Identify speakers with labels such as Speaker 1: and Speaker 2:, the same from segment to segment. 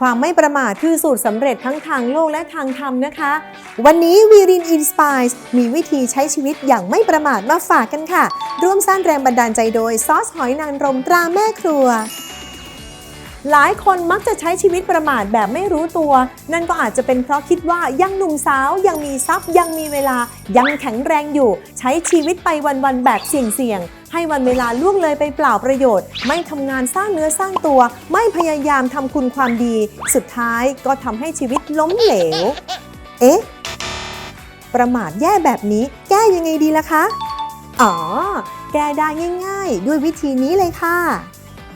Speaker 1: ความไม่ประมาทคือสูตรสำเร็จทั้งทางโลกและทางธรรมนะคะ วันนี้วีรินอินสปายมีวิธีใช้ชีวิตอย่างไม่ประมาทมาฝากกันค่ะ ร่วมสร้างแรงบันดาลใจโดยซอสหอยนางรมตราแม่ครัว หลายคนมักจะใช้ชีวิตประมาทแบบไม่รู้ตัว นั่นก็อาจจะเป็นเพราะคิดว่ายังหนุ่มสาวยังมีทรัพย์ยังมีเวลายังแข็งแรงอยู่ ใช้ชีวิตไปวันๆแบบเสี่ยงๆให้วันเวลาล่วงเลยไปเปล่าประโยชน์ ไม่ทำงานสร้างเนื้อสร้างตัว ไม่พยายามทำคุณความดี สุดท้ายก็ทำให้ชีวิตล้มเหลว เอ๊ะ ประมาทแย่แบบนี้ แก้ยังไงดีล่ะคะ อ๋อ แก้ได้ง่าย ๆ ด้วยวิธีนี้เลยค่ะ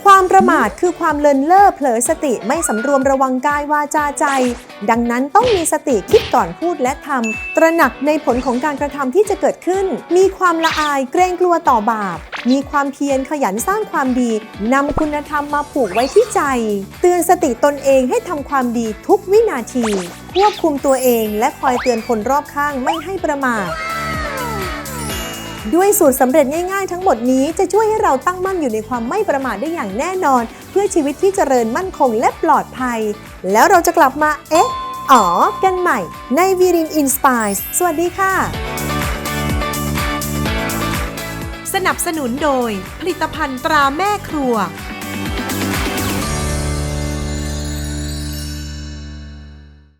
Speaker 1: ความประมาทคือความเลินเล่อเผลอสติไม่สำรวมระวังกายวาจาใจ ดังนั้นต้องมีสติคิดก่อนพูดและทำตระหนักในผลของการกระทำที่จะเกิดขึ้น มีความละอายเกรงกลัวต่อบาป มีความเพียรขยันสร้างความดีนำคุณธรรมมาผูกไว้ที่ใจ เตือนสติตนเองให้ทำความดีทุกวินาทีควบคุมตัวเองและคอยเตือนคนรอบข้างไม่ให้ประมาท ด้วยสูตรสำเร็จง่ายๆ ทั้งหมดนี้จะช่วยให้เราตั้งมั่นอยู่ในความไม่ประมาทได้อย่างแน่นอน เพื่อชีวิตที่เจริญมั่นคงและปลอดภัย แล้วเราจะกลับมาเอ๊ะอ๋อกันใหม่ ในวีรินอินสปายสวัสดีค่ะ สนับสนุนโดย ผลิตภัณฑ์ตราแม่ครัว